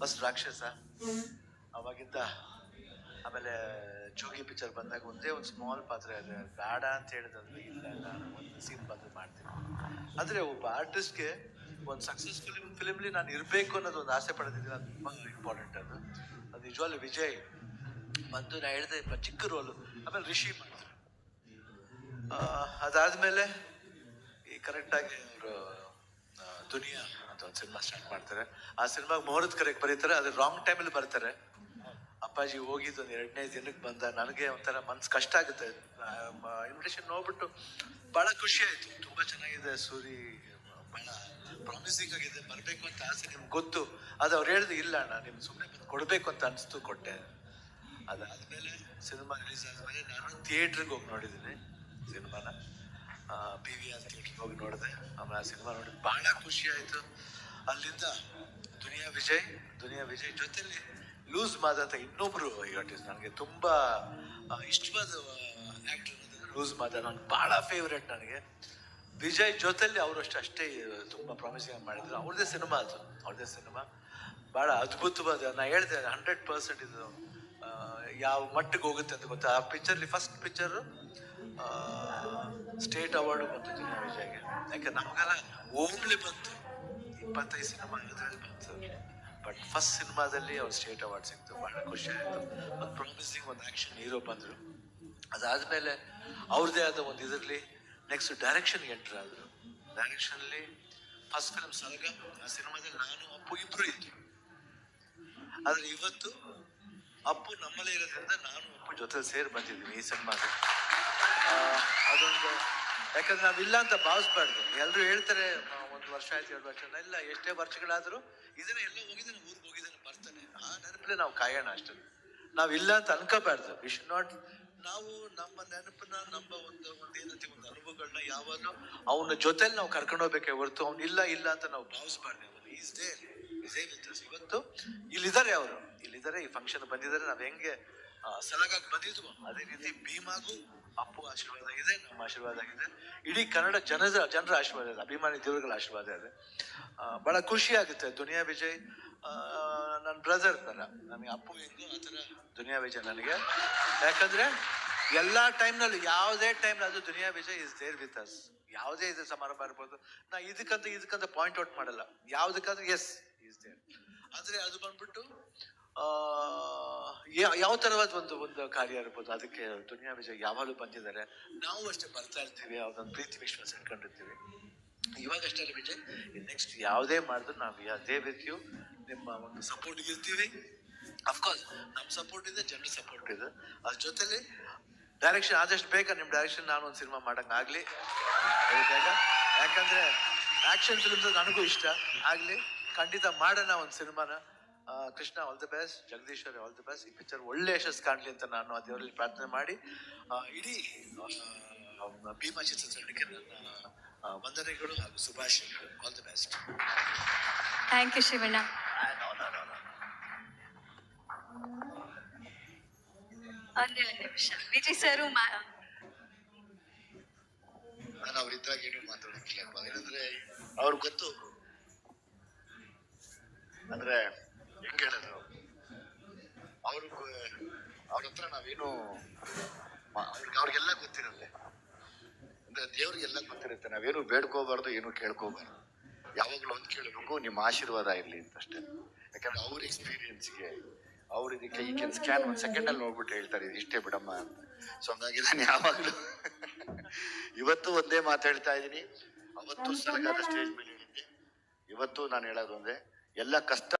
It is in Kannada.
ಫಸ್ಟ್ ರಾಕ್ಷಸ. ಅವಾಗಿಂದ ಆಮೇಲೆ ಜೋಗಿ ಪಿಕ್ಚರ್ ಬಂದಾಗ ಒಂದೇ ಒಂದು ಸ್ಮಾಲ್ ಪಾತ್ರ ಇದೆ ಬೇಡ ಅಂತ ಹೇಳಿದ್ರೆ ಇಲ್ಲ ನಾನು ಒಂದು ಸೀನ್ ಪಾತ್ರೆ ಮಾಡ್ತೀನಿ. ಆದರೆ ಒಬ್ಬ ಆರ್ಟಿಸ್ಟ್ಗೆ ಒಂದು ಸಕ್ಸಸ್ಫುಲ್ ಫಿಲಿಮ್ಲಿ ನಾನು ಇರಬೇಕು ಅನ್ನೋದು ಒಂದು ಆಸೆ ಪಡೆದಿದ್ದೀನಿ ಅದು ತುಂಬ ಇಂಪಾರ್ಟೆಂಟ್ ಅದು. ಅದು ನಿಜವಾಗ್ಲೂ ವಿಜಯ್. ಬಂದು ನಾ ಹೇಳಿದೆ ಚಿಕ್ಕ ರೋಲು ಆಮೇಲೆ ರಿಷಿ ಮಾಡಿದ್ರು ಅದಾದಮೇಲೆ ಅದಾದ್ಮೇಲೆ ಈ ಕರೆಕ್ಟಾಗಿ ಅವರು ದುನಿಯಾ ಅಂತ ಒಂದು ಸಿನಿಮಾ ಸ್ಟಾರ್ಟ್ ಮಾಡ್ತಾರೆ. ಆ ಸಿನಿಮಾಗೆ ಮುಹೂರ್ತ ಕರೆಕ್ಟ್ ಬರೀತಾರೆ, ಅದು ರಾಂಗ್ ಟೈಮಲ್ಲಿ ಬರ್ತಾರೆ. ಅಪ್ಪಾಜಿ ಹೋಗಿದ್ದು ಒಂದು ಎರಡನೇ ದಿನಕ್ಕೆ ಬಂದ, ನನಗೆ ಒಂಥರ ಮನ್ಸು ಕಷ್ಟ ಆಗುತ್ತೆ. ಇನ್ವಿಟೇಷನ್ ನೋಡ್ಬಿಟ್ಟು ಭಾಳ ಖುಷಿ ಆಯಿತು. ತುಂಬ ಚೆನ್ನಾಗಿದೆ ಸೂರಿ ಭಾಳ ಪ್ರಾಮಿಸಿಂಗ್ ಆಗಿದೆ, ಬರಬೇಕು ಅಂತ ಆಸೆ ನಿಮ್ಗೆ ಗೊತ್ತು. ಅದು ಅವ್ರು ಹೇಳಿದ್ರು, ಇಲ್ಲ ಅಣ್ಣ, ನಿಮ್ಗೆ ಸುಮ್ಮನೆ ಬಂದು ಕೊಡಬೇಕು ಅಂತ ಅನಿಸ್ತು ಕೊಟ್ಟೆ. ಅದಾದಮೇಲೆ ಸಿನಿಮಾ ರಿಲೀಸ್ ಆದಮೇಲೆ ನಾನು ಥಿಯೇಟ್ರಿಗೆ ಹೋಗಿ ನೋಡಿದ್ದೀನಿ ಸಿನಿಮಾನ ಪಿ ವಿ ಆರ್ ಥಿಯೇಟ್ರಿಗೆ ಹೋಗಿ ನೋಡಿದೆ. ಆಮೇಲೆ ಆ ಸಿನಿಮಾ ನೋಡಿ ಭಾಳ ಖುಷಿ ಆಯಿತು. ಅಲ್ಲಿಂದ ದುನಿಯಾ ವಿಜಯ್ ದುನಿಯಾ ವಿಜಯ್ ಜೊತೆಲಿ ಲೂಸ್ ಮಾದಂತ ಇನ್ನೊಬ್ಬರು ಆರ್ಟಿಸ್ಟ್. ನನಗೆ ತುಂಬ ಇಷ್ಟವಾದ ಆ್ಯಕ್ಟರ್ ಲೂಸ್ ಮಾದ ನನಗೆ ಭಾಳ ಫೇವ್ರೆಟ್ ನನಗೆ. ವಿಜಯ್ ಜೊತೆಲಿ ಅವರು ಅಷ್ಟು, ಅಷ್ಟೇ, ತುಂಬ ಪ್ರಾಮಿಸಿಂಗ್ ಮಾಡಿದ್ರು. ಅವ್ರದ್ದೇ ಸಿನಿಮಾ ಅದು. ಅವ್ರದ್ದೇ ಸಿನಿಮಾ. ಭಾಳ ಅದ್ಭುತವಾದ, ನಾ ಹೇಳಿದೆ ಹಂಡ್ರೆಡ್ ಪರ್ಸೆಂಟ್ ಇದು. ಯಾವ ಮಟ್ಟಿಗೆ ಹೋಗುತ್ತೆ ಅಂತ ಗೊತ್ತಾ? ಆ ಪಿಕ್ಚರ್ಲಿ ಫಸ್ಟ್ ಪಿಕ್ಚರ್ ಸ್ಟೇಟ್ ಅವಾರ್ಡ್ ಬಂತು ವಿಜಯ ವಿಜಯ್ಗೆ. ಯಾಕೆ, ನಮಗೆಲ್ಲ ಓಮ್ಲಿ ಬಂತು. ಇಪ್ಪತ್ತೈದು ಸಿನಿಮಾ ಇದ್ರಲ್ಲಿ ಬಂತು. ಬಟ್ ಫಸ್ಟ್ ಸಿನಿಮಾದಲ್ಲಿ ಅವ್ರು ಸ್ಟೇಟ್ ಅವಾರ್ಡ್ ಸಿಕ್ತು. ಭಾಳ ಖುಷಿ ಆಯಿತು. ಒಂದು ಪ್ರಾಮಿಸಿಂಗ್ ಒಂದು ಆ್ಯಕ್ಷನ್ ಹೀರೋ ಬಂದರು. ಅದಾದಮೇಲೆ ಅವ್ರದ್ದೇ ಆದ ಒಂದು ಇದರಲ್ಲಿ ನೆಕ್ಸ್ಟ್ ಡೈರೆಕ್ಷನ್ ಎಂಟ್ರ್ ಆದರು. ಡೈರೆಕ್ಷನಲ್ಲಿ ಫಸ್ಟ್ ಫಿಲ್ಮ್ ಸಲಗ ಆ ಸಿನಿಮಾದಲ್ಲಿ ನಾನು, ಅಪ್ಪು ಇಬ್ಬರು ಇದ್ದರು ಆದರೆ ಇವತ್ತು ಅಪ್ಪು ನಮ್ಮಲ್ಲೇ ಇರೋದ್ರಿಂದ ನಾನು ಅಪ್ಪು ಜೊತೆ ಸೇರಿ ಬಂದಿದ್ದೀನಿ ಈ ಸಿನಿಮಾಗೆ. ಅದೊಂದು ಯಾಕಂದ್ರೆ ನಾವಿಲ್ಲ ಅಂತ ಭಾವಿಸ್ಬಾರ್ದು. ಎಲ್ಲರೂ ಹೇಳ್ತಾರೆ ಒಂದು ವರ್ಷ ಆಯ್ತು, ಎರಡು ವರ್ಷ ಇಲ್ಲ, ಎಷ್ಟೇ ವರ್ಷಗಳಾದರೂ ಇದನ್ನ ಎಲ್ಲ ಹೋಗಿದ್ದಾನೆ, ಊರಿಗೆ ಹೋಗಿದ್ದಾನೆ, ಬರ್ತಾನೆ. ಆ ನೆನಪಲ್ಲೇ ನಾವು ಕಾಯೋಣ ಅಷ್ಟೇ. ನಾವಿಲ್ಲ ಅಂತ ಅನ್ಕೋಬಾರ್ದು. ವಿ ಶುಡ್ ನಾಟ್ ನಾವು ನಮ್ಮ ನೆನಪನ್ನ, ನಮ್ಮ ಒಂದು ಒಂದು ಏನಂತ, ಒಂದು ಅನುಭವಗಳನ್ನ ಯಾವಾಗಲೂ ಅವನ ಜೊತೆಲಿ ನಾವು ಕರ್ಕೊಂಡು ಹೋಗ್ಬೇಕೆ ಹೊರತು ಅವ್ನು ಇಲ್ಲ ಇಲ್ಲ ಅಂತ ನಾವು ಭಾವಿಸ್ಬಾರ್ದು ಈಸ್ ಡೇ ಇವತ್ತು ಇಲ್ಲಿದ್ದಾರೆ ಅವರು. ಇಲ್ಲಿದ್ದಾರೆ ಈ ಫಂಕ್ಷನ್ ಬಂದಿದ್ದಾರೆ, ನಾವು ಹೆಂಗೆ ಸಲಗಾಗಿ ಬಂದಿದ್ವು. ಅದೇ ರೀತಿ ಭೀಮಾಗೂ ಅಪ್ಪು ಆಶೀರ್ವಾದ ಇದೆ, ನಮ್ಮ ಆಶೀರ್ವಾದ ಆಗಿದೆ ಇಡೀ ಕನ್ನಡ ಜನರ ಜನರ ಆಶೀರ್ವಾದ ಇದೆ, ಅಭಿಮಾನಿ ದೇವರುಗಳ ಆಶೀರ್ವಾದ ಇದೆ. ಬಹಳ ಖುಷಿ ಆಗುತ್ತೆ ದುನಿಯಾ ವಿಜಯ್ ನನ್ನ ಬ್ರದರ್ ತರ ನನಗೆ ಅಪ್ಪು ಹೆಂಗು ಆ ಥರ ದುನಿಯಾ ವಿಜಯ್ ನನಗೆ. ಯಾಕಂದ್ರೆ ಎಲ್ಲಾ ಟೈಮ್ನಲ್ಲಿ ಯಾವುದೇ ಟೈಮ್ ಅದು Duniya Vijay is there with us ಯಾವುದೇ ಇದು ಸಮಾರಂಭ ಇರ್ಬೋದು ನಾ ಇದಕ್ಕಂತ ಇದಕ್ಕಂತ ಪಾಯಿಂಟ್ ಔಟ್ ಮಾಡಲ್ಲ. ಯಾವುದಕ್ಕಾದ್ರೂ ಎಸ್ ಇಸ್ ದೇರ್ ಆದರೆ ಅದು ಬಂದ್ಬಿಟ್ಟು ಯಾವ ತರವಾದ ಒಂದು ಒಂದು ಕಾರ್ಯ ಇರ್ಬೋದು? ಅದಕ್ಕೆ ದುನಿಯಾ ವಿಜಯ್ ಯಾವಾಗಲೂ ಬಂದಿದ್ದಾರೆ. ನಾವು ಅಷ್ಟೇ ಬರ್ತಾ ಇರ್ತೀವಿ, ಅವ್ರನ್ನ ಪ್ರೀತಿ ವಿಶ್ವಾಸ ಇಟ್ಕೊಂಡಿರ್ತೀವಿ. ಇವಾಗ ಅಷ್ಟೇ ವಿಜಯ್ ನೆಕ್ಸ್ಟ್ ಯಾವುದೇ ಮಾಡಿದ್ರು ನಾವು ಅದೇ ರೀತಿಯು ನಿಮ್ಮ ಒಂದು ಸಪೋರ್ಟ್ ಇರ್ತೀವಿ. ಅಫ್ಕೋರ್ಸ್ ನಮ್ಮ ಸಪೋರ್ಟ್ ಇದೆ, ಜನರ ಸಪೋರ್ಟ್ ಇದೆ. ಅದ್ರ ಜೊತೆಲಿ ಡೈರೆಕ್ಷನ್ ಆದಷ್ಟು ಬೇಗ ನಿಮ್ಮ ಡೈರೆಕ್ಷನ್ ನಾನು ಒಂದು ಸಿನಿಮಾ ಮಾಡೋಂಗಾಗಲಿ ಬೇಗ. ಯಾಕಂದ್ರೆ ಆ್ಯಕ್ಷನ್ ಫಿಲ್ಮ್ಸ್ ನನಗೂ ಇಷ್ಟ. ಆಗಲಿ, ಖಂಡಿತ ಮಾಡೋಣ ಒಂದು ಸಿನಿಮಾನ Krishna all the best Jagadishwar all the best ಈ ಪಿಕ್ಚರ್ ಒಳ್ಳೆ ಯಶಸ್ಸು ಕಾಣಲಿ ಅಂತ ನಾನು ಆ ದೇವರಲ್ಲಿ ಪ್ರಾರ್ಥನೆ ಮಾಡಿ. ಇಡೀ ಭೀಮಾ ಚಿತ್ರತಂಡಕ್ಕೆ ನನ್ನ ವಂದನೆಗಳು ಹಾಗೂ ಶುಭಾಶಯಗಳು. All the best thank you Shivanna. ಒಂದೇ ಒಂದು ನಿಮಿಷ. ವಿಜಯ್ ಸರು ನಾನು ಅವ್ರಿದ್ದಾಗ ಏನು ಮಾತಾಡೋಕ್ಕಿಲ್ಲ ಏನಂದ್ರೆ ಅವ್ರಿಗೆ ಗೊತ್ತು. ಅಂದ್ರೆ ಹತ್ರ ನಾವೇನು ಅವ್ರಿಗೆಲ್ಲ ಗೊತ್ತಿರುತ್ತೆ. ಅಂದ್ರೆ ದೇವ್ರಿಗೆಲ್ಲ ಗೊತ್ತಿರುತ್ತೆ. ನಾವೇನು ಬೇಡ್ಕೋಬಾರ್ದು ಏನು ಕೇಳ್ಕೋಬಾರ್ದು. ಯಾವಾಗಲೂ ಒಂದು ಕೇಳಬೇಕು ನಿಮ್ಮ ಆಶೀರ್ವಾದ ಇರಲಿ ಅಂತ ಅಷ್ಟೇ. ಯಾಕಂದ್ರೆ ಅವ್ರ ಎಕ್ಸ್ಪೀರಿಯನ್ಸ್ಗೆ ಅವ್ರ ಇದಕ್ಕೆ ಈ ಕೆನ್ ಸ್ಕ್ಯಾನ್ ಒಂದು ಸೆಕೆಂಡಲ್ಲಿ ನೋಡ್ಬಿಟ್ಟು ಹೇಳ್ತಾರೆ ಇದು ಇಷ್ಟೇ ಬಿಡಮ್ಮ ಅಂತ. ಸೊ ಹಂಗಾಗಿ ನಾನು ಯಾವಾಗಲೂ ಇವತ್ತು ಒಂದೇ ಮಾತಾಡ್ತಾ ಇದ್ದೀನಿ. ಅವತ್ತು ಸಲಗಾದ ಸ್ಟೇಜ್ ಮೇಲೆ ಹೇಳಿದ್ದೆ. ಇವತ್ತು ನಾನು ಹೇಳೋದು ಒಂದೇ ಎಲ್ಲ ಕಷ್ಟ